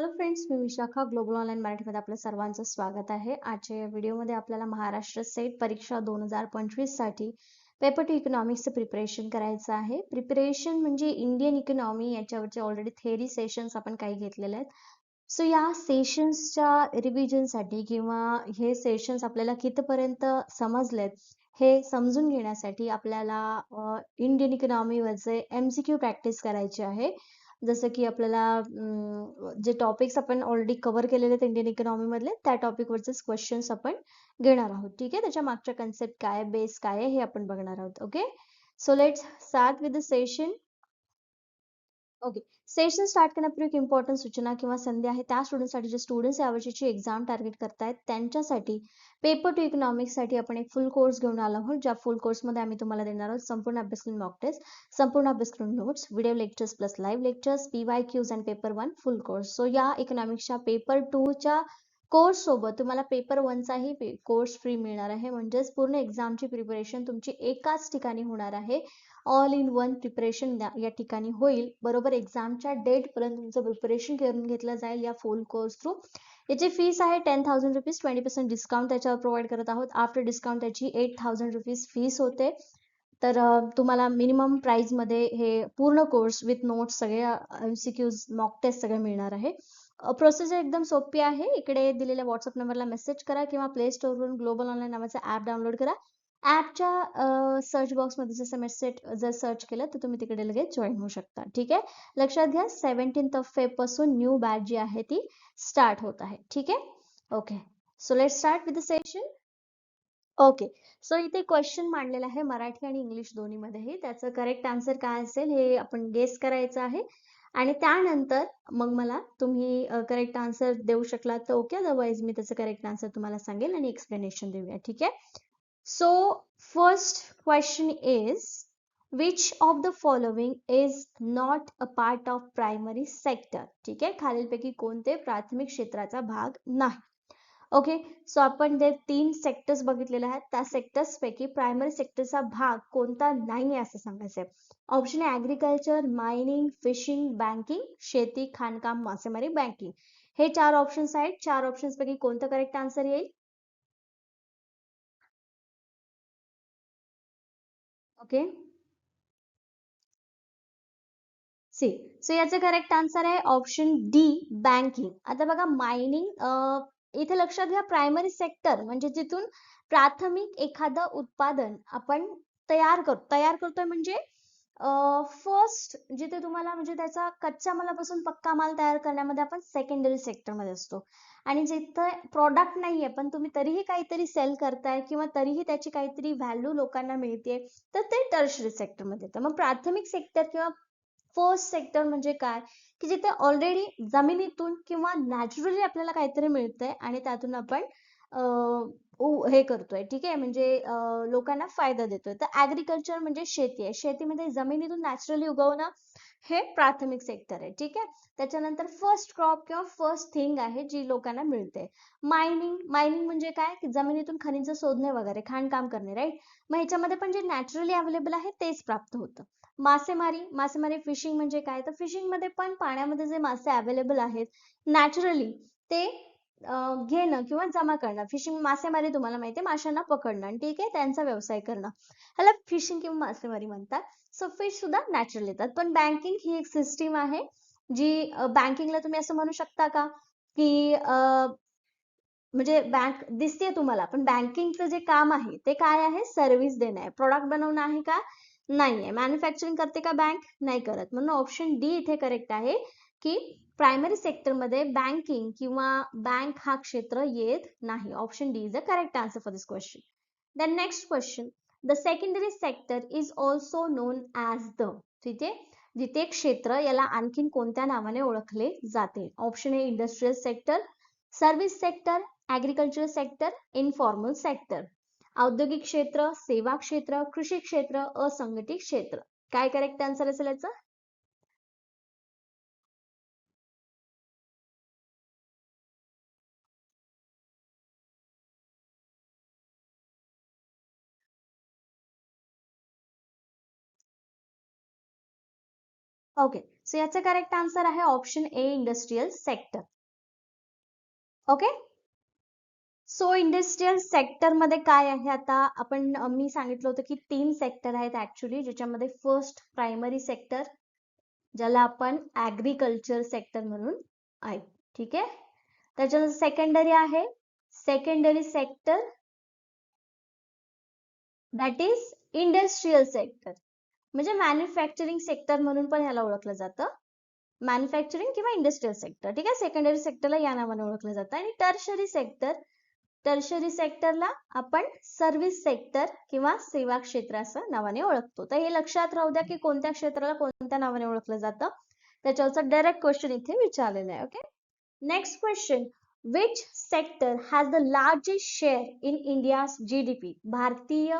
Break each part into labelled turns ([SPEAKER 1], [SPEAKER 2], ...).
[SPEAKER 1] Hello friends मी Vishakha global online मराठीमध्ये आपलं सर्वांचं स्वागत आहे. आजच्या व्हिडिओमध्ये आपल्याला महाराष्ट्र सेट परीक्षा दोन हजार पंचवीससाठी पेपर टू इकॉनॉमिक्सचं प्रिपरेशन करायचं आहे. प्रिपरेशन म्हणजे इंडियन इकॉनॉमी याच्यावरचे ऑलरेडी थेरी सेशन्स आपण काही घेतलेले आहेत. सो या सेशन्सच्या रिव्हिजनसाठी किंवा हे सेशन्स आपल्याला कितपर्यंत समजलेत हे समजून घेण्यासाठी आपल्याला इंडियन इकॉनॉमीवरचे एम सी क्यू प्रॅक्टिस करायची आहे. जसं की आपल्याला जे टॉपिक्स आपण ऑलरेडी कव्हर केलेले आहेत इंडियन इकॉनॉमी मधले त्या टॉपिकवरचेच क्वेश्चन्स आपण घेणार आहोत. ठीक आहे? त्याच्या मागच्या कन्सेप्ट काय बेस काय आहे हे आपण बघणार आहोत. Okay so let's start with the session okay session start करण्यापूर्वी एक इम्पॉर्टंट सूचना किंवा संधी आहे. त्या स्टुडंटसाठी जे स्टुडंट्स यावर्षीची एक्झाम टार्गेट करतायत त्यांच्यासाठी पेपर टू इकॉनॉमिक्ससाठी आपण एक फुल कोर्स घेऊन आलो आहोत. ज्या फुल कोर्समध्ये आम्ही तुम्हाला देणार आहोत संपूर्ण अभ्यासक्रम मॉक टेस्ट संपूर्ण अभ्यासक्रम notes video lectures plus live lectures P Y Qs and paper one full course so या इकॉनॉमिक्सच्या पेपर टूच्या कोर्स सोबत तुम्हाला पेपर वनचाही कोर्स फ्री मिळणार आहे. म्हणजेच पूर्ण एक्झामची प्रिपरेशन तुमची एकाच ठिकाणी होणार आहे. ऑल इन वन प्रिपरेशन या ठिकाणी होईल. बरोबर? एक्झामच्या डेट पर्यंत तुमचं प्रिपरेशन करून घेतलं जाईल या फुल कोर्स थ्रू याची फीस आहे ten thousand rupees twenty percent discount त्याच्यावर प्रोव्हाइड करत आहोत. आफ्टर डिस्काउंट त्याची एट थाउजंड रुपीज फीस होते. तर तुम्हाला मिनिमममध्ये हे पूर्ण कोर्स विथ नोट्स सगळ्या एमसीक्यूज मॉक टेस्ट सगळे मिळणार आहे. प्रोसेस एकदम सोपी आहे. इकडे दिलेल्या व्हॉट्सअप नंबरला मेसेज करा किंवा प्ले स्टोरवरून ग्लोबल ऑनलाईन नावाचा ॲप डाउनलोड करा. ॲपच्या सर्च बॉक्समध्ये जसं मेसेट जर सर्च केलं तर तुम्ही तिकडे लगेच जॉईन होऊ शकता. ठीक आहे? लक्षात घ्या सेव्हन्टीन्थ ऑफ फेबपासून न्यू बॅच जी आहे ती स्टार्ट होत आहे. ठीक आहे? Okay so let start with the session okay so इथे क्वेश्चन मांडलेला आहे मराठी आणि इंग्लिश दोन्हीमध्येही. त्याचं करेक्ट आन्सर काय असेल हे आपण गेस करायचं आहे. आणि त्यानंतर मग मला तुम्ही करेक्ट आन्सर देऊ शकला तर ओके अदरवाईज मी त्याचं करेक्ट आन्सर तुम्हाला सांगेल आणि एक्सप्लेनेशन देऊया. ठीक आहे? So first question is which of the following is not a part of primary sector? ठीक आहे? खालीलपैकी कोणते प्राथमिक क्षेत्राचा भाग नाही? ओके सो आपण जे तीन सेक्टर्स बघितलेले आहेत त्या सेक्टर्स पैकी प्रायमरी सेक्टरचा भाग कोणता नाही असं सांगायचंय. ऑप्शन आहे ऍग्रिकल्चर मायनिंग फिशिंग बँकिंग शेती खाणकाम मासेमारी बँकिंग हे चार ऑप्शन्स आहेत. चार ऑप्शन्स पैकी कोणतं करेक्ट आन्सर येईल? ओके? सी. सो याचं करेक्ट आन्सर आहे ऑप्शन डी बँकिंग आता बघा मायनिंग इथे लक्षात घ्या प्रायमरी सेक्टर म्हणजे जिथून प्राथमिक एखादं उत्पादन आपण तयार करतो तयार करतोय म्हणजे फर्स्ट जिथे तुम्हाला म्हणजे त्याचा कच्च्या मालापासून पक्का माल तयार करण्यामध्ये आपण सेकंडरी सेक्टरमध्ये असतो. आणि जिथं प्रॉडक्ट नाहीये पण तुम्ही तरीही काहीतरी सेल करताय किंवा तरीही त्याची काहीतरी व्हॅल्यू लोकांना मिळते तर ते टर्शरी सेक्टरमध्ये येतं. मग प्राथमिक सेक्टर किंवा फर्स्ट सेक्टर म्हणजे काय? की जिथे ऑलरेडी जमिनीतून किंवा नॅचरली आपल्याला काहीतरी मिळतंय आणि त्यातून आपण हे करतोय ठीक आहे? म्हणजे लोकांना फायदा देतोय. तर ऍग्रीकल्चर म्हणजे शेती आहे. शेतीमध्ये जमिनीतून नॅचरली उगवणं हे प्राथमिक सेक्टर आहे ठीक आहे? त्याच्यानंतर फर्स्ट क्रॉप किंवा फर्स्ट थिंग आहे जी लोकांना मिळते. मायनिंग मायनिंग म्हणजे काय? की जमिनीतून खनिज शोधणे वगैरे खाणकाम करणे राईट मग ह्याच्यामध्ये पण जे नॅचरली अवेलेबल आहे तेच प्राप्त होतं. मासेमारी मासेमारी फिशिंग म्हणजे काय? तर फिशिंगमध्ये पण पाण्यामध्ये जे मासे अवेलेबल आहेत नॅचरली ते घेणं किंवा जमा करणं. फिशिंग मासेमारी तुम्हाला माहिती आहे माशांना पकडणं. ठीक आहे त्यांचा व्यवसाय करणं. ह्याला फिशिंग किंवा मासेमारी म्हणतात. सो फिश सुद्धा नॅचरल येतात. पण बँकिंग ही एक सिस्टीम आहे जी बँकिंगला तुम्ही असं म्हणू शकता का? की म्हणजे बँक दिसते तुम्हाला पण बँकिंगचं जे काम आहे ते काय आहे? सर्व्हिस देणं आहे. प्रोडक्ट बनवणं आहे का? नाही आहे मॅन्युफॅक्चरिंग करते का बँक नाही करत. म्हणून ऑप्शन डी इथे करेक्ट आहे की प्रायमरी सेक्टरमध्ये बँकिंग किंवा बँक हा क्षेत्र येत नाही. Option D is the correct answer for this question then next question the secondary sector is also known as the तिथे द्वितीय क्षेत्र याला आणखीन कोणत्या नावाने ओळखले जाते? Option A industrial sector service sector agriculture sector informal sector औद्योगिक क्षेत्र सेवा क्षेत्र कृषी क्षेत्र असंघटित क्षेत्र. काय करेक्ट आन्सर असेल याचं? ओके सो याचा करेक्ट आन्सर आहे option A industrial sector okay so industrial सेक्टरमध्ये काय आहे आता? आपण मी सांगितलं होतं की तीन सेक्टर आहेत ऍक्च्युली ज्याच्यामध्ये फर्स्ट प्रायमरी सेक्टर ज्याला आपण ऍग्रिकल्चर सेक्टर म्हणून आहे. ठीक आहे? त्याच्यानंतर सेकंडरी आहे secondary sector that is industrial sector म्हणजे मॅन्युफॅक्चरिंग सेक्टर म्हणून पण ह्याला ओळखलं जातं. मॅन्युफॅक्चरिंग किंवा इंडस्ट्रियल सेक्टर ठीक आहे? सेकंडरी सेक्टरला या नावाने ओळखलं जातं. आणि टर्शरी सेक्टर टर्शरी सेक्टरला आपण सर्व्हिस सेक्टर किंवा सेवा क्षेत्र असं नावाने ओळखतो. तर हे लक्षात राहू द्या की कोणत्या क्षेत्राला कोणत्या नावाने ओळखलं जातं. त्याच्यावरचा डायरेक्ट क्वेश्चन इथे विचारलेला आहे okay next question which sector has the largest share in India GDP भारतीय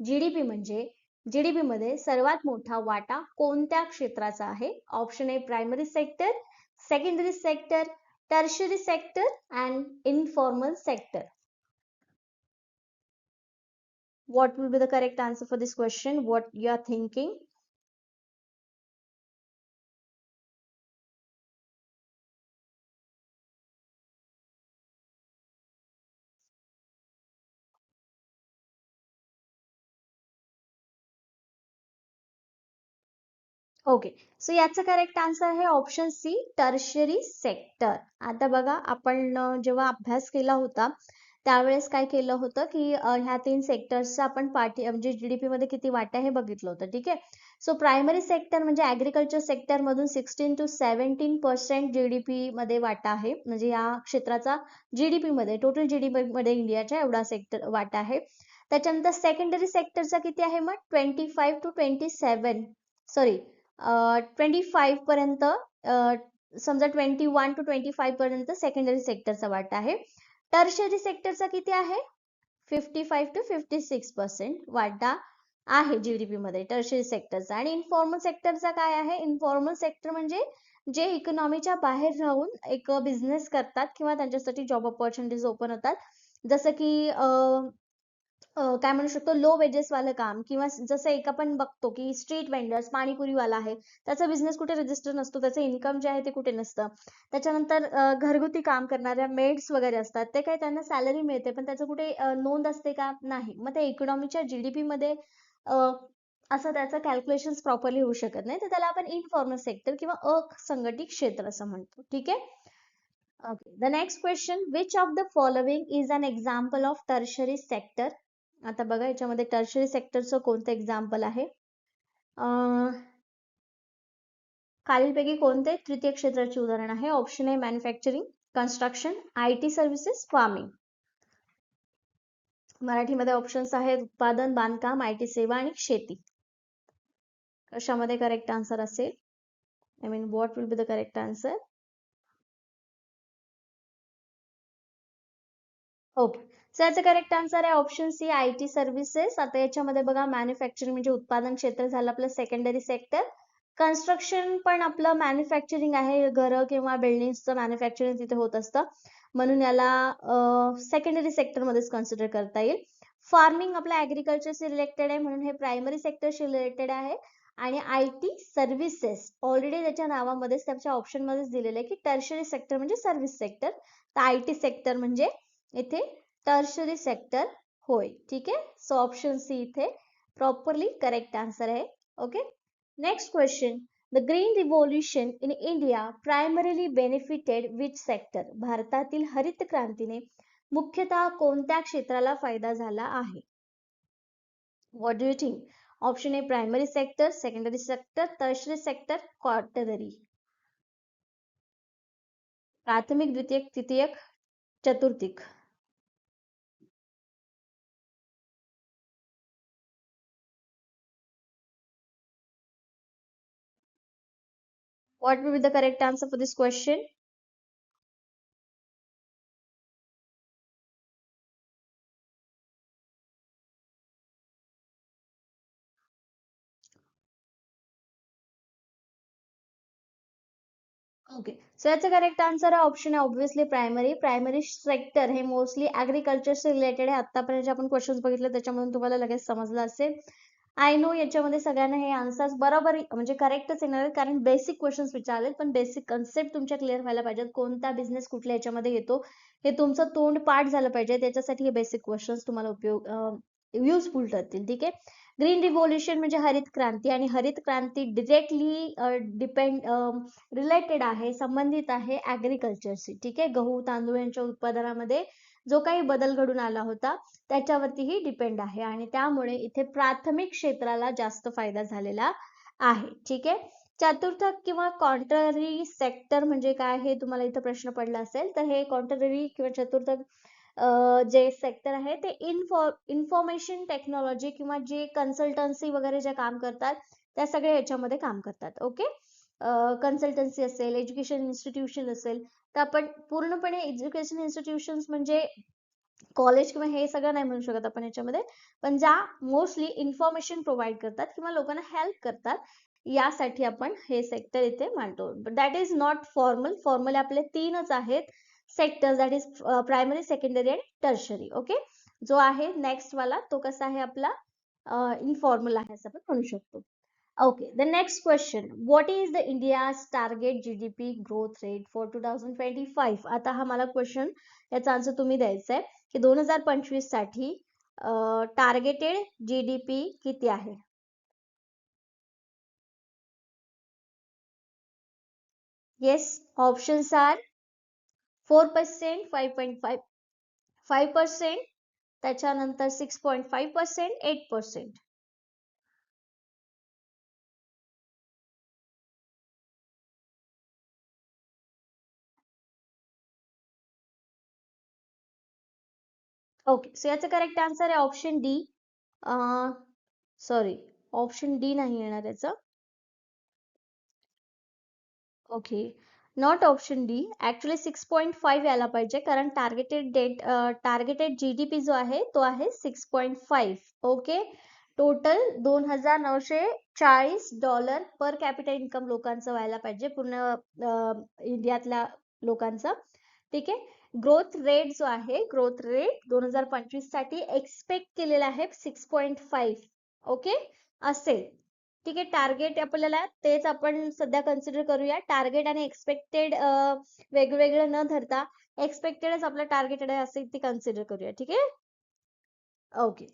[SPEAKER 1] जीडीपी म्हणजे जीडीपी मध्ये सर्वात मोठा वाटा कोणत्या क्षेत्राचा आहे? Option A primary sector secondary sector tertiary sector and informal sector what will be the correct answer for this question? What you are thinking? Okay so याचं करेक्ट आन्सर आहे ऑप्शन सी टर्शरी सेक्टर आता बघा आपण जेव्हा अभ्यास केला होता त्यावेळेस काय केलं होतं की ह्या तीन सेक्टर्सचा आपण पाठी म्हणजे जीडीपी मध्ये किती वाटा हे बघितलं होतं ठीक आहे? सो प्रायमरी सेक्टर म्हणजे ऍग्रिकल्चर सेक्टर मधून sixteen to seventeen percent GDP मध्ये वाटा आहे. म्हणजे या क्षेत्राचा जीडीपी मध्ये टोटल जीडीपी मध्ये इंडियाच्या एवढा सेक्टर वाटा आहे. त्याच्यानंतर सेकंडरी सेक्टरचा किती आहे मग? Twenty five to twenty seven sorry twenty five पर्यंत समजा twenty one to twenty five पर्यंत सेकंडरी सेक्टरचा वाटा आहे. टर्शरी सेक्टरचा किती आहे? Fifty five to fifty six percent वाटा आहे जीडीपी मध्ये टर्शरी सेक्टरचा आणि इन्फॉर्मल सेक्टरचा काय आहे? इन्फॉर्मल सेक्टर म्हणजे जे इकॉनॉमीच्या बाहेर राहून एक बिझनेस करतात किंवा त्यांच्यासाठी जॉब ऑपॉर्च्युनिटीज ओपन होतात. जसं की काय म्हणू शकतो लो वेजेस वालं काम किंवा जसं एक आपण बघतो की स्ट्रीट वेंडर्स पाणीपुरीवाला आहे त्याचा बिझनेस कुठे रजिस्टर नसतो त्याचं इन्कम जे आहे ते कुठे नसतं. त्याच्यानंतर घरगुती काम करणाऱ्या मेड्स वगैरे असतात ते काही त्यांना सॅलरी मिळते पण त्याचं कुठे नोंद असते का? नाही. मग ते इकॉनॉमीच्या जीडीपी मध्ये असं त्याचं कॅल्क्युलेशन प्रॉपरली होऊ शकत नाही. तर त्याला आपण इनफॉर्मल सेक्टर किंवा असंघटित क्षेत्र असं म्हणतो. ठीक आहे? Okay the next question which of the following is an example of tertiary sector आता बघा याच्यामध्ये टर्शरी सेक्टरचं कोणतं एक्झाम्पल आहे? खालीलपैकी कोणते? तृतीय क्षेत्राचे उदाहरण आहे. ऑप्शन आहे manufacturing construction I T services farming मराठीमध्ये ऑप्शन्स आहेत उत्पादन बांधकाम आय टी सेवा आणि शेती. कशामध्ये करेक्ट आन्सर असेल? I mean what will be the correct answer okay so याचं करेक्ट आन्सर आहे option C I T services आता याच्यामध्ये बघा मॅन्युफॅक्चरिंग म्हणजे उत्पादन क्षेत्र झालं आपलं सेकंडरी सेक्टर कन्स्ट्रक्शन पण आपलं मॅन्युफॅक्चरिंग आहे घरं किंवा बिल्डिंगचं मॅन्युफॅक्चरिंग तिथे होत असतं. म्हणून याला सेकंडरी सेक्टरमध्येच कन्सिडर करता येईल. फार्मिंग आपलं ऍग्रिकल्चरशी रिलेटेड आहे म्हणून हे प्रायमरी सेक्टरशी रिलेटेड आहे. आणि आय टी सर्व्हिसेस ऑलरेडी त्याच्या नावामध्येच त्याच्या ऑप्शन मध्येच दिलेलं आहे की टर्शरी सेक्टर म्हणजे सर्व्हिस सेक्टर तर आय टी सेक्टर म्हणजे इथे टर्शरी सेक्टर होय. ठीक आहे? सो ऑप्शन सी इथे प्रॉपरली करेक्ट आन्सर आहे. Okay next question the green revolution in India primarily benefited which sector भारतातील हरित क्रांतीने मुख्यतः कोणत्या क्षेत्राला फायदा झाला आहे? What do you think option A primary sector secondary sector tertiary sector quaternary प्राथमिक द्वितीयक तृतीयक चतुर्थिक. What will be the correct answer for this question? Okay so याचं करेक्ट आन्सर हा ऑप्शन आहे ऑब्व्हियसली प्रायमरी प्रायमरी सेक्टर हे mostly ॲग्रिकल्चरशी related आहे. आतापर्यंत आपण क्वेश्चन बघितले त्याच्यामधून तुम्हाला लगेच समजलं असेल. आय नो याच्यामध्ये सगळ्यांना हे आन्सर्स बरोबर म्हणजे करेक्टच येणार आहेत. कारण बेसिक क्वेश्चन्स विचारलेत पण बेसिक कन्सेप्ट तुमच्या क्लिअर व्हायला पाहिजेत. कोणता बिझनेस कुठल्या याच्यामध्ये येतो हे तुमचं तोंड पाठ झालं पाहिजे. त्याच्यासाठी हे बेसिक क्वेश्चन्स तुम्हाला उपयोग युजफुल ठरतील ठीक आहे? ग्रीन रिव्होल्युशन म्हणजे हरित क्रांती आणि हरित क्रांती डिरेक्टली डिपेंड रिलेटेड आहे संबंधित आहे ऍग्रिकल्चरशी ठीक आहे? गहू तांदूळ यांच्या उत्पादनामध्ये जो काही बदल घडून आला होता त्याच्यावरतीही डिपेंड आहे. आणि त्यामुळे इथे प्राथमिक क्षेत्राला जास्त फायदा झालेला आहे. ठीक आहे? चतुर्थ किंवा कॉन्ट्ररी सेक्टर म्हणजे काय हे तुम्हाला इथं प्रश्न पडला असेल तर हे कॉन्ट्ररी किंवा चतुर्थ जे सेक्टर आहे ते इन्फॉ इन्फॉर्मेशन टेक्नॉलॉजी किंवा जे कन्सल्टन्सी वगैरे जे काम करतात त्या सगळ्या याच्यामध्ये काम करतात. ओके कन्सल्टन्सी असेल एज्युकेशन इन्स्टिट्यूशन असेल तर आपण पूर्णपणे एज्युकेशन इन्स्टिट्यूशन म्हणजे कॉलेज किंवा हे सगळं नाही म्हणू शकत आपण याच्यामध्ये पण ज्या मोस्टली इन्फॉर्मेशन प्रोव्हाइड करतात किंवा लोकांना हेल्प करतात यासाठी आपण हे सेक्टर इथे मांडतो. That is not formal formal आपले तीनच आहेत. Sector that is primary secondary and tertiary okay जो आहे नेक्स्ट वाला तो कसा आहे आपला? इनफॉर्मल आहे असं आपण म्हणू शकतो. Okay, the next question. What is the India's target GDP growth rate for 2025? आता हा मला क्वेश्चन याचा आन्सर तुम्ही द्यायचा आहे की दोन हजार पंचवीससाठी टार्गेटेड जीडीपी किती आहे yes options are four percent five point five five percent त्याच्यानंतर six point five percent eight percent okay so याचं करेक्ट आन्सर आहे option D sorry option D नाही येणार याचं. Okay not option D actually six point five यायला पाहिजे कारण targeted date targeted G D P जो आहे तो आहे six point five okay total दोन हजार नऊशे चाळीस डॉलर पर कॅपिटल इन्कम लोकांचं व्हायला पाहिजे पूर्ण इंडियातल्या लोकांचं. ठीक आहे ग्रोथ रेट जो आहे ग्रोथ रेट दोन हजार पंचवीससाठी एक्सपेक्ट केलेला आहे सिक्स पॉईंट फाईव्ह ओके असेल. ठीक आहे टार्गेट आपल्याला तेच आपण सध्या कन्सिडर करूया. टार्गेट आणि एक्सपेक्टेड वेगवेगळं न धरता एक्सपेक्टेडच आपलं टार्गेटेड आहे असे कन्सिडर करूया. ठीक आहे? Okay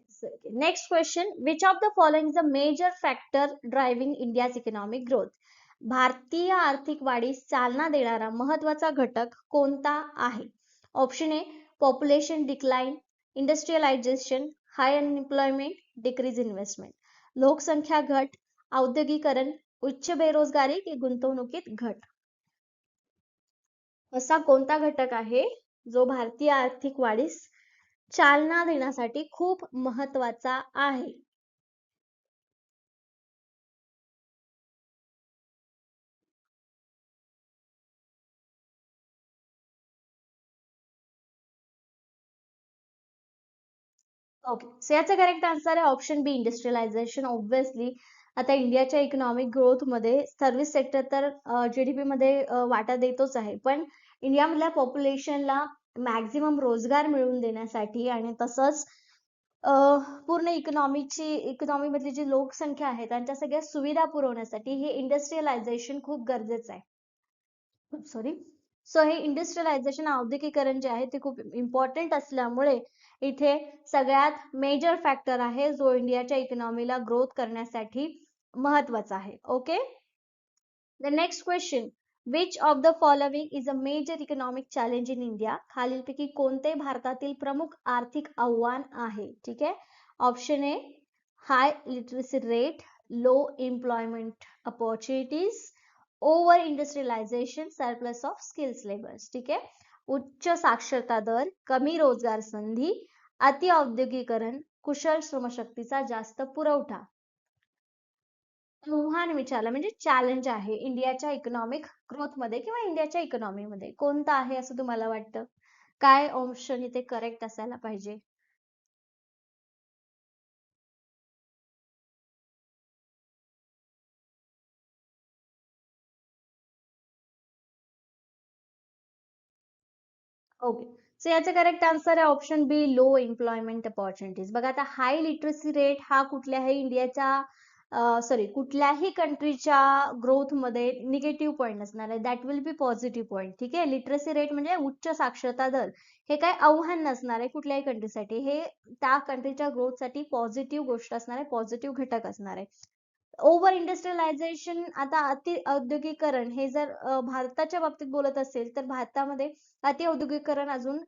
[SPEAKER 1] next question which of the following the major factor driving India's economic growth भारतीय आर्थिक वाढीस चालना देणारा महत्त्वाचा घटक कोणता आहे? Option A population decline industrialization high unemployment decrease investment लोकसंख्या घट औद्योगिकरण उच्च बेरोजगारी की गुंतवणुकीत घट असा कोणता घटक आहे जो भारतीय आर्थिक वाढीस चालना देण्यासाठी खूप महत्त्वाचा आहे? ओके सो याचा करेक्ट आन्सर आहे ऑप्शन बी इंडस्ट्रियलायझेशन ऑब्व्हियसली आता इंडियाच्या इकॉनॉमिक ग्रोथमध्ये सर्व्हिस सेक्टर तर जीडीपी मध्ये वाटा देतोच आहे. पण इंडियामधल्या पॉप्युलेशनला मॅक्झिमम रोजगार मिळवून देण्यासाठी आणि तसंच पूर्ण इकॉनॉमीची इकॉनॉमी मधली जी लोकसंख्या आहे त्यांच्या सगळ्या सुविधा पुरवण्यासाठी हे इंडस्ट्रियलायझेशन खूप गरजेचं आहे. सॉरी सो हे इंडस्ट्रियलायझेशन औद्योगिकरण जे आहे ते खूप इम्पॉर्टंट असल्यामुळे इथे सगळ्यात मेजर फॅक्टर आहे जो इंडियाच्या इकॉनॉमीला ग्रोथ करण्यासाठी महत्त्वाचा आहे. Okay the next question which of the following is a major economic challenge in India खालीलपैकी कोणते भारतातील प्रमुख आर्थिक आव्हान आहे? ठीक आहे? Option A high literacy rate low employment opportunities over industrialization surplus of skills labours ठीक आहे? उच्च साक्षरता दर कमी रोजगार संधी अति औद्योगिकरण कुशल श्रमशक्तीचा जास्त पुरवठा. आव्हान विचारलं म्हणजे चॅलेंज आहे इंडियाच्या इकॉनॉमिक ग्रोथमध्ये किंवा इंडियाच्या इकॉनॉमी मध्ये कोणता आहे असं तुम्हाला वाटतं? काय ऑप्शन इथे करेक्ट असायला पाहिजे? ओके सो याचं करेक्ट आन्सर आहे option B low employment opportunities बघा आता हाय लिटरसी रेट हा कुठल्याही इंडियाच्या सॉरी कुठल्याही कंट्रीच्या ग्रोथमध्ये निगेटिव्ह पॉईंट नसणार आहे. That will be positive point ठीक आहे? लिटरसी रेट म्हणजे उच्च साक्षरता दर. हे काय आव्हान नसणार आहे कुठल्याही कंट्रीसाठी हे त्या कंट्रीच्या ग्रोथसाठी पॉझिटिव्ह गोष्ट असणार आहे पॉझिटिव्ह घटक असणार आहे. ओव्हर इंडस्ट्रियलायझेशन आता अति औद्योगिकरण हे जर भारताच्या बाबतीत बोलत असेल तर भारतामध्ये अति औद्योगिकरण अजून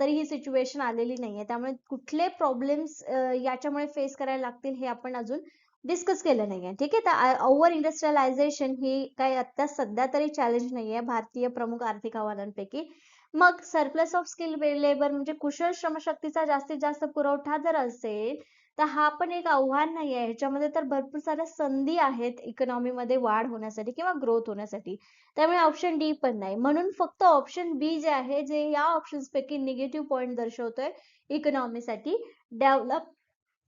[SPEAKER 1] तरी ही सिच्युएशन आलेली नाहीये. त्यामुळे कुठले प्रॉब्लेम्स याच्यामुळे फेस करायला लागतील हे आपण अजून डिस्कस केलं नाहीये. ठीक आहे? तर ओव्हर इंडस्ट्रियलायझेशन ही काही आता सध्या तरी चॅलेंज नाहीये भारतीय प्रमुख आर्थिक आव्हानांपैकी. मग सरप्लस ऑफ स्किल लेबर म्हणजे कुशल श्रमशक्तीचा जास्तीत जास्त पुरवठा जर असेल तर हा पण एक आव्हान नाही आहे ह्याच्यामध्ये तर भरपूर साऱ्या संधी आहेत इकॉनॉमीमध्ये वाढ होण्यासाठी किंवा ग्रोथ होण्यासाठी. त्यामुळे ऑप्शन डी पण नाही. म्हणून फक्त ऑप्शन B जे आहे जे या options पैकी निगेटिव्ह पॉईंट दर्शवतोय इकॉनॉमीसाठी डेव्हलप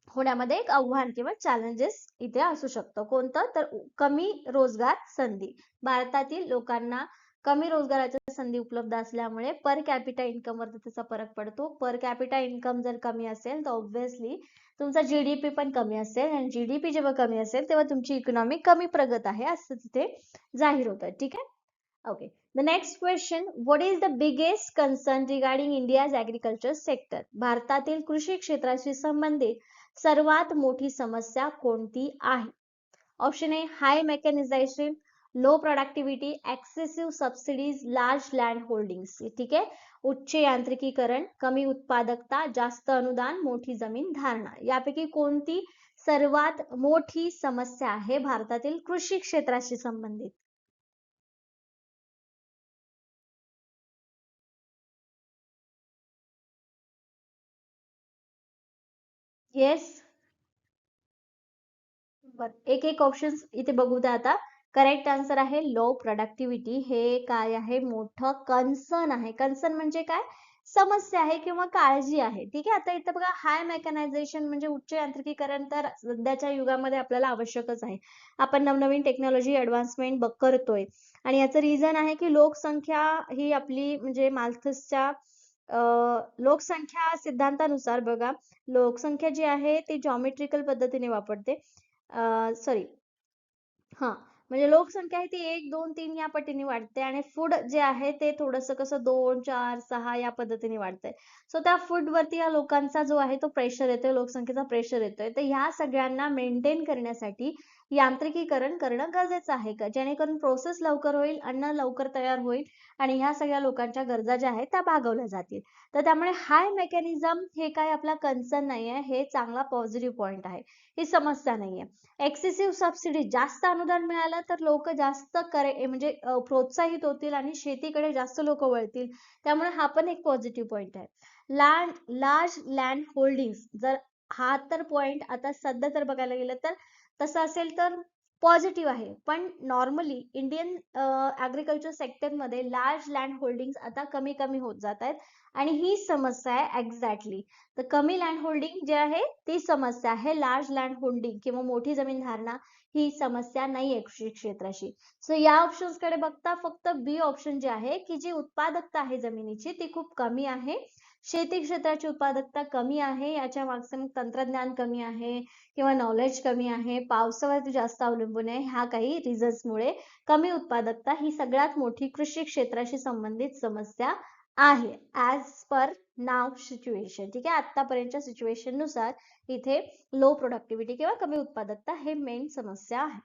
[SPEAKER 1] होण्यामध्ये एक आव्हान किंवा चॅलेंजेस इथे असू शकतं. कोणतं? तर कमी रोजगार संधी. भारतातील लोकांना कमी रोजगाराच्या संधी उपलब्ध असल्यामुळे पर कॅपिटा इन्कम वरती त्याचा फरक पडतो. पर कॅपिटा इन्कम जर कमी असेल तर ऑब्व्हियसली तुमचा जीडीपी पण कमी असेल आणि जीडीपी जेव्हा कमी असेल तेव्हा तुमची इकॉनॉमी कमी प्रगत आहे असं तिथे जाहीर होतं. ठीक आहे? Okay the next question what is the biggest concern regarding India's agriculture sector भारतातील कृषी क्षेत्राशी संबंधित सर्वात मोठी समस्या कोणती आहे? Option A high mechanization low productivity excessive subsidies large land holdings ठीक आहे? उच्च यांत्रिकीकरण कमी उत्पादकता जास्त अनुदान मोठी जमीन धारणा. यापैकी कोणती सर्वात मोठी समस्या आहे भारतातील कृषी क्षेत्राशी संबंधित? येस एक एक ऑप्शन इथे बघू द्या आता. करेक्ट आन्सर आहे लो प्रोडक्टिव्हिटी हे काय आहे? मोठं कन्सर्न आहे. कन्सर्न म्हणजे काय? समस्या आहे किंवा काळजी आहे. ठीक आहे? आता इथं बघा हाय मेकॅनायझेशन म्हणजे उच्च यांत्रिकीकरण तर सध्याच्या युगामध्ये आपल्याला आवश्यकच आहे. आपण नवनवीन टेक्नॉलॉजी ऍडव्हान्समेंट करतोय. आणि याचं रिझन आहे की लोकसंख्या ही आपली म्हणजे माल्थसच्या लोकसंख्या सिद्धांतानुसार बघा लोकसंख्या जी आहे ती जॉमेट्रिकल पद्धतीने वापरते. सॉरी हा. म्हणजे लोकसंख्या आहे ती एक दोन तीन या पटीने वाढते आणि फूड जे आहे ते थोडस कसं दोन चार सहा या पद्धतीने वाढतंय. सो त्या फूड वरती या लोकांचा जो आहे तो प्रेशर येतोय लोकसंख्येचा प्रेशर येतोय. तर ह्या सगळ्यांना मेंटेन करण्यासाठी यांत्रिकीकरण करणं गरजेचं आहे का? जेणेकरून प्रोसेस लवकर होईल अन्न लवकर तयार होईल आणि ह्या सगळ्या लोकांच्या गरजा ज्या आहेत त्या भागवल्या जातील. तर त्यामुळे हाय मेकॅनिझम हे काय आपला कन्सर्न नाही आहे हे चांगला पॉझिटिव्ह पॉईंट आहे. ही समस्या नाही आहे. एक्सेसिव्ह सबसिडी जास्त अनुदान मिळालं तर लोक जास्त करे म्हणजे प्रोत्साहित होतील आणि शेतीकडे जास्त लोक वळतील. त्यामुळे हा पण एक पॉझिटिव्ह पॉईंट आहे. लँड लार्ज लँड होल्डिंग जर हा तर पॉइंट आता सध्या तर बघायला गेलं तर तसं असेल तर पॉझिटिव्ह आहे. पण नॉर्मली इंडियन ऍग्रिकल्चर सेक्टरमध्ये लार्ज लँड होल्डिंग आता कमी कमी होत जात आहेत. आणि ही समस्या आहे एक्झॅक्टली तर कमी लँड होल्डिंग जे आहे ती समस्या आहे. लार्ज लँड होल्डिंग किंवा मोठी जमीन धारणा ही समस्या नाही आहे कृषी क्षेत्राशी. सो या ऑप्शन्सकडे बघता फक्त बी ऑप्शन जे आहे की जी उत्पादकता आहे जमिनीची ती खूप कमी आहे. शेती क्षेत्राची उत्पादकता कमी आहे याच्या मागचं तंत्रज्ञान कमी आहे किंवा नॉलेज कमी आहे पावसावरती जास्त अवलंबून आहे ह्या काही रिझन्समुळे कमी उत्पादकता ही सगळ्यात मोठी कृषी क्षेत्राशी संबंधित समस्या आहे. ॲज पर नाव सिच्युएशन ठीक आहे? आतापर्यंतच्या सिच्युएशननुसार इथे लो प्रोडक्टिव्हिटी किंवा कमी उत्पादकता हे मेन समस्या आहे.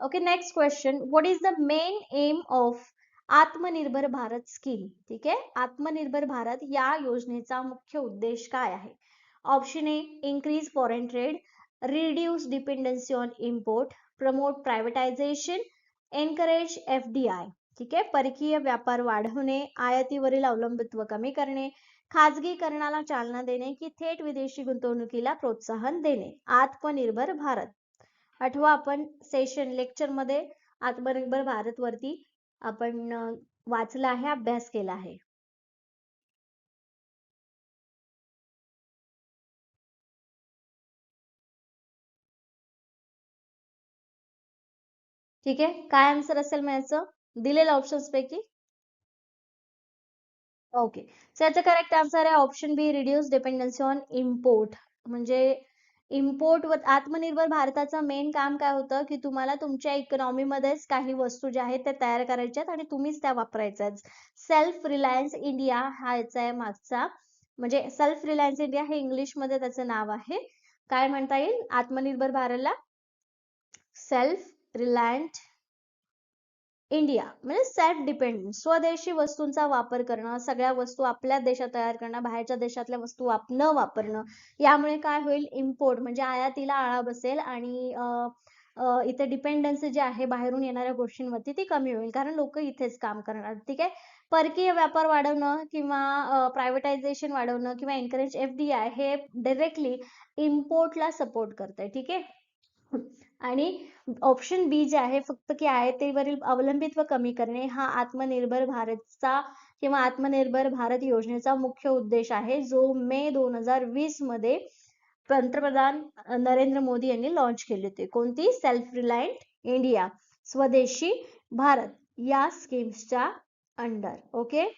[SPEAKER 1] Okay next question what is the main aim of Atmanirbhar Bharat scheme ठीक आहे? आत्मनिर्भर भारत या योजनेचा मुख्य उद्देश काय आहे? Option A increase foreign trade reduce dependency on import promote privatization encourage F D I ठीक आहे? परकीय व्यापार वाढवणे आयातीवरील अवलंबित्व कमी करणे खाजगीकरणाला चालना देणे की थेट विदेशी गुंतवणुकीला प्रोत्साहन देणे आत्मनिर्भर भारत. आठवा आपण सेशन लेक्चरमध्ये आत्मनिर्भर भारत वरती आपण वाचला आहे अभ्यास केला आहे. ठीक आहे? काय आन्सर असेल मग याचं? दिलेल्या ऑप्शन्स पैकी? ओके सो याचं करेक्ट आन्सर आहे option B reduce dependency on import म्हणजे इम्पोर्ट व आत्मनिर्भर भारताचं मेन काम काय होतं? की तुम्हाला तुमच्या इकॉनॉमीमध्येच काही वस्तू ज्या आहेत त्या तयार करायच्यात आणि तुम्हीच त्या वापरायच्या सेल्फ रिलायन्स इंडिया हा याचा आहे मागचा. म्हणजे सेल्फ रिलायन्स इंडिया हे इंग्लिशमध्ये त्याचं नाव आहे. काय म्हणता येईल? आत्मनिर्भर भारतला. सेल्फ रिलायंट इंडिया म्हणजे सेल्फ डिपेंड स्वदेशी वस्तूंचा वापर करणं सगळ्या वस्तू आपल्या देशात तयार करणं बाहेरच्या देशातल्या वस्तू आप न वापरणं यामुळे काय होईल? इम्पोर्ट म्हणजे आयातीला आळा बसेल आणि इथे डिपेंडन्सी जी आहे बाहेरून येणाऱ्या गोष्टींवरती ती कमी होईल. कारण लोक इथेच काम करणार. ठीक आहे? परकीय व्यापार वाढवणं किंवा प्रायव्हेटायझेशन वाढवणं किंवा एनकरेज एफ डी आय हे डायरेक्टली इम्पोर्टला सपोर्ट करतंय. ठीक आहे? आणि ऑप्शन बी जे आहे फक्त की आयातीवरील अवलंबित्व कमी करणे हा आत्मनिर्भर भारतचा किंवा आत्मनिर्भर भारत योजनेचा मुख्य उद्देश आहे जो मे दोन हजार वीसमध्ये पंतप्रधान नरेंद्र मोदी यांनी लॉन्च केली होती. कोणती? Self reliant India Swadeshi Bharat या स्कीम्सच्या under okay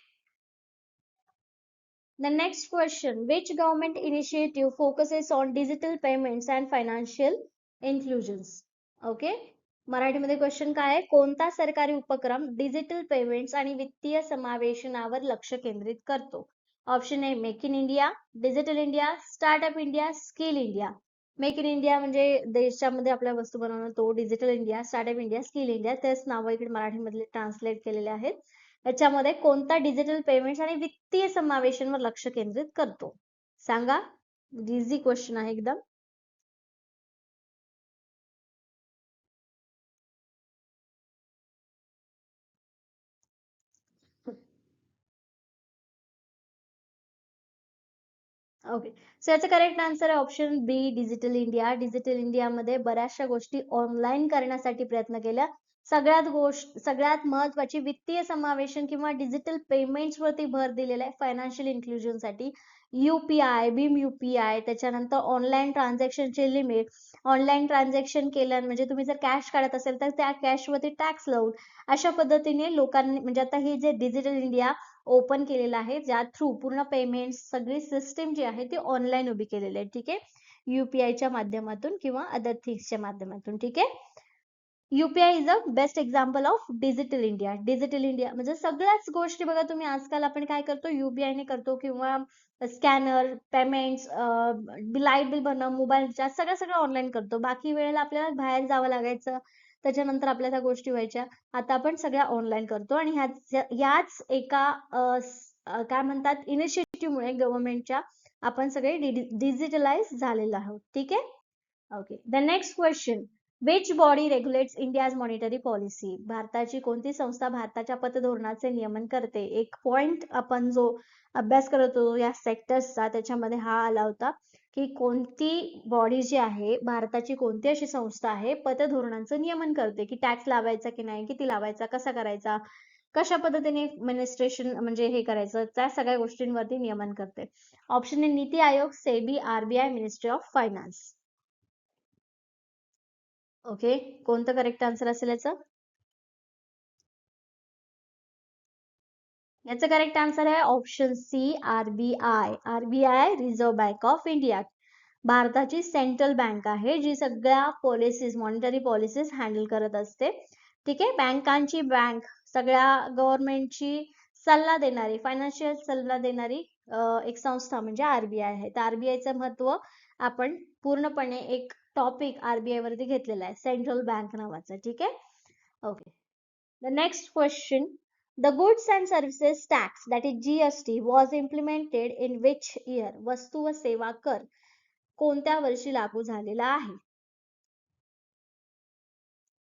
[SPEAKER 1] The next question Which government initiative focuses on digital payments and financial inclusion okay मराठीमध्ये क्वेश्चन काय आहे? कोणता सरकारी उपक्रम डिजिटल पेमेंट्स आणि वित्तीय समावेशनावर लक्ष केंद्रित करतो? Option A make in India digital India startup India skill India make in India म्हणजे देशामध्ये आपल्या वस्तू बनवणं तो digital India startup India skill India तेच नावं इकडे मराठीमधले ट्रान्सलेट केलेले आहेत. याच्यामध्ये कोणता डिजिटल पेमेंट्स आणि वित्तीय समावेशनवर लक्ष केंद्रित करतो? सांगा. इझी क्वेश्चन आहे एकदम. ओके सो याचं करेक्ट आन्सर आहे option B digital India digital इंडियामध्ये बऱ्याचशा गोष्टी ऑनलाईन करण्यासाठी प्रयत्न केल्या. सगळ्यात गोष्ट सगळ्यात महत्वाची वित्तीय समावेशन किंवा डिजिटल पेमेंट्स वरती भर दिलेला आहे फायनान्शियल इन्क्लुजनसाठी. युपीआय भीम युपीआय त्याच्यानंतर ऑनलाईन ट्रान्झॅक्शनचे लिमिट ऑनलाईन ट्रान्झॅक्शन केल्या म्हणजे तुम्ही जर कॅश काढत असेल तर त्या कॅश वरती टॅक्स लावून अशा पद्धतीने लोकांनी म्हणजे आता हे जे डिजिटल इंडिया ओपन केलेलं आहे. ज्या थ्रू पूर्ण पेमेंट सगळी सिस्टीम जी आहे ती ऑनलाईन उभी केलेली आहे. ठीक आहे? युपीआयच्या माध्यमातून किंवा अदर थिंग्सच्या माध्यमातून. ठीक आहे? UPI is a best example of digital India digital India म्हणजे सगळ्याच गोष्टी बघा तुम्ही. आजकाल आपण काय करतो? युपीआय ने करतो किंवा स्कॅनर पेमेंट लाइट बिल भरणं मोबाईल रिचार्ज सगळं सगळं ऑनलाईन करतो. बाकी वेळेला आपल्याला बाहेर जावं लागायचं. त्याच्यानंतर आपल्या त्या गोष्टी व्हायच्या. आता आपण सगळ्या ऑनलाईन करतो आणि ह्याच याच एका काय म्हणतात इनिशिएटिव्हमुळे गव्हर्नमेंटच्या आपण सगळे डिजिटलाइज झालेलो आहोत. ठीक आहे? Okay the next question which body regulates India's monetary policy भारताची कोणती संस्था भारताच्या पतधोरणाचे नियमन करते? एक पॉइंट आपण जो अभ्यास करत होतो या सेक्टर्सचा त्याच्यामध्ये हा आला होता. की कोणती बॉडी जी आहे भारताची कोणती अशी संस्था आहे पतधोरणांचं नियमन करते की टॅक्स लावायचा की नाही किती लावायचा कसा करायचा कशा पद्धतीने मिनिस्ट्रेशन म्हणजे हे करायचं त्या सगळ्या गोष्टींवरती नियमन करते. Option A NITI Aayog SEBI RBI Ministry of Finance okay कोणतं करेक्ट आन्सर असेल याचं? याचं करेक्ट आन्सर आहे option C RBI RBI Reserve Bank of India भारताची सेंट्रल बँक आहे जी सगळ्या पॉलिसीज मॉनिटरी पॉलिसीज हँडल करत असते. ठीक आहे? बँकांची बँक सगळ्या गव्हर्नमेंटची सल्ला देणारी फायनान्शियल सल्ला देणारी एक संस्था म्हणजे आरबीआय आहे. तर आरबीआयचं महत्त्व आपण पूर्णपणे एक टॉपिक आरबीआय वरती घेतलेला आहे. सेंट्रल बँक नावाचा. ठीक आहे? Okay the next question the goods and Services tax that is GST was implemented in which year वस्तू व सेवा कर कोणत्या वर्षी लागू झालेला आहे?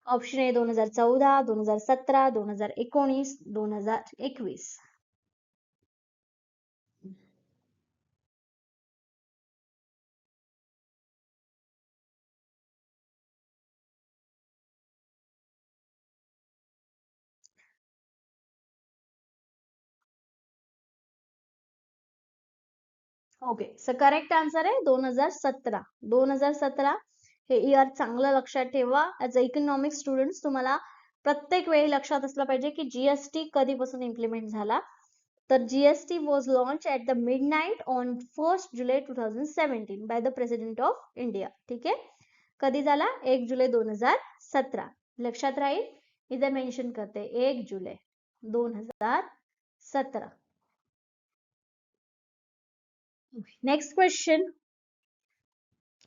[SPEAKER 1] ऑप्शन ए दोन हजार चौदा दोन हजार सतरा दोन हजार एकोणीस दोन हजार एकवीस. ओके सो करेक्ट आन्सर आहे दोन हजार सतरा. दोन हजार सतरा हे इयर चांगलं लक्षात ठेवा. ऍज अ इकॉनॉमिक स्टुडंट तुम्हाला प्रत्येक वेळी लक्षात असलं पाहिजे की जीएसटी कधीपासून इम्प्लिमेंट झाला. तर GST was launch at the midnight on first July two thousand seventeen by the president of India ठीक आहे? कधी झाला? एक जुलै दोन हजार सतरा. लक्षात राहील? इथे मेन्शन करते. एक जुलै दोन हजार सतरा. Next question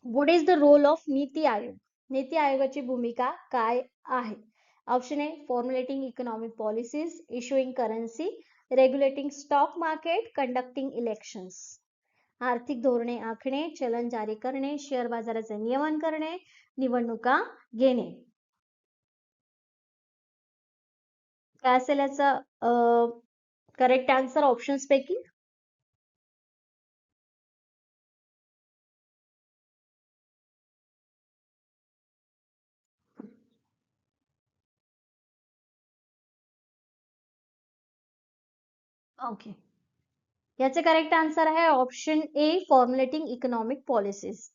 [SPEAKER 1] what is the role of Niti Aayog Niti आयोगाची भूमिका काय आहे? Option A formulating economic policies issuing currency regulating stock market conducting elections आर्थिक धोरणे आखणे चलन जारी करणे शेअर बाजाराचे नियमन करणे निवडणुका घेणे. काय असेल याचा करेक्ट आन्सर ऑप्शन्स पैकी? ओके याचे करेक्ट आन्सर आहे option A formulating economic policies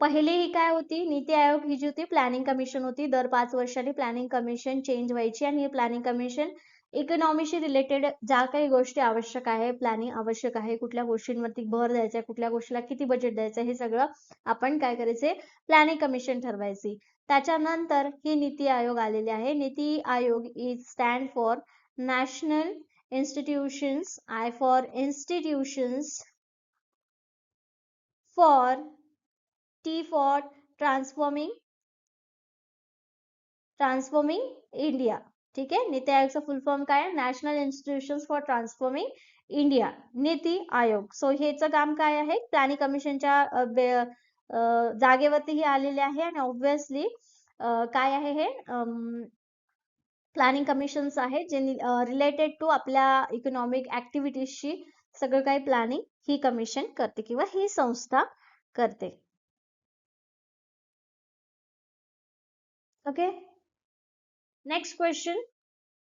[SPEAKER 1] पहिली ही काय होती? नीती आयोग ही जी होती प्लॅनिंग कमिशन होती. दर पाच वर्षांनी प्लॅनिंग कमिशन चेंज व्हायची आणि प्लॅनिंग कमिशन इकॉनॉमीशी रिलेटेड ज्या काही गोष्टी आवश्यक आहे प्लॅनिंग आवश्यक आहे कुठल्या गोष्टींवरती भर द्यायचा कुठल्या गोष्टीला किती बजेट द्यायचं हे सगळं आपण काय करायचे? प्लॅनिंग कमिशन ठरवायची. त्याच्यानंतर ही नीती आयोग आलेली आहे. Niti Aayog is stand for national institutions I for institutions for T for transforming transforming India ठीक आहे? नीती आयोगचा फुल फॉर्म काय आहे? National institution for transforming India Niti Aayog. So हेच काम काय आहे? प्लॅनिंग कमिशनच्या जागेवरती हे आलेले आहे. आणि ऑब्विसली काय आहे हे? प्लॅनिंग कमिशन्स आहेत जे रिलेटेड टू आपल्या इकॉनॉमिक ऍक्टिव्हिटीजशी सगळं काही प्लॅनिंग ही कमिशन करते किंवा ही संस्था करते. Okay next question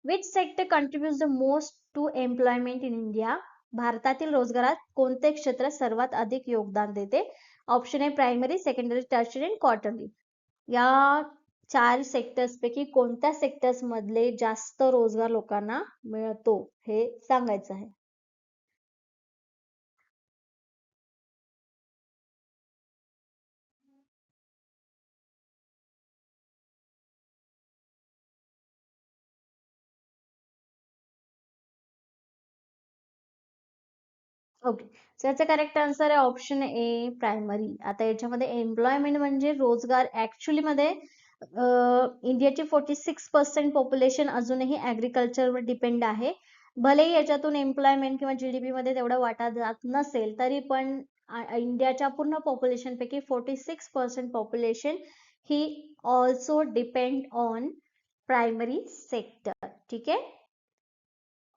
[SPEAKER 1] which sector contribute the most to employment in India भारतातील रोजगारात कोणते क्षेत्र सर्वात अधिक योगदान देते? ऑप्शन आहे primary secondary tertiary and quarterly या चार सेक्टर्स पैकी कोणत्या सेक्टर्स मधले जास्त रोजगार लोकांना मिळतो हे सांगायचं आहे? ओके याचा करेक्ट आन्सर आहे ऑप्शन ए प्रायमरी आता याच्यामध्ये एम्प्लॉयमेंट म्हणजे रोजगार ऍक्च्युअली मध्ये इंडियाचे फोर्टी सिक्स पर्सेंट पॉप्युलेशन अजूनही ऍग्रिकल्चरवर डिपेंड आहे. भलेही याच्यातून एम्प्लॉयमेंट किंवा जीडीपी मध्ये तेवढा वाटा जात नसेल तरी पण इंडियाच्या पूर्ण पॉप्युलेशन पैकी forty six percent population he also depend on primary sector ठीक आहे?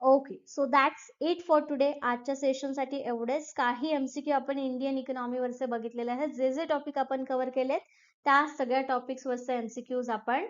[SPEAKER 1] Okay so that's it for today आजच्या सेशनसाठी एवढेच. काही एमसीक्यू आपण इंडियन इकॉनॉमीवरचे बघितलेले आहेत. जे जे टॉपिक आपण कव्हर केलेत त्या सगळ्या टॉपिक्सवरचे एमसीक्यूज आपण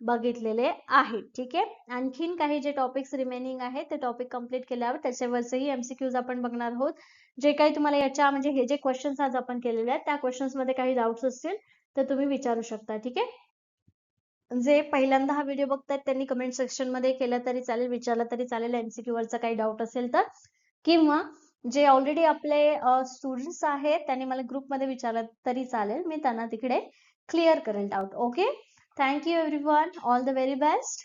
[SPEAKER 1] बघितलेले आहेत ठीक आहे? आणखीन काही जे टॉपिक्स रिमेनिंग आहेत ते टॉपिक कंप्लीट केल्यावर त्याच्यावरचेही एमसीक्यूज आपण बघणार आहोत. जे काही तुम्हाला याच्या म्हणजे हे जे क्वेश्चन्स आज आपण केलेले आहेत त्या क्वेश्चन्समध्ये काही डाऊट्स असतील तर तुम्ही विचारू शकता ठीक आहे? जे पहिल्यांदा हा व्हिडिओ बघतायत त्यांनी कमेंट सेक्शनमध्ये केलं तरी चालेल विचारलं तरी चालेल एमसीक्यू वरचा काही डाऊट असेल तर. किंवा जे ऑलरेडी आपले स्टुडंट्स आहेत त्यांनी मला ग्रुपमध्ये विचारलं तरी चालेल मी त्यांना तिकडे clear current out okay? Thank you everyone. All the very best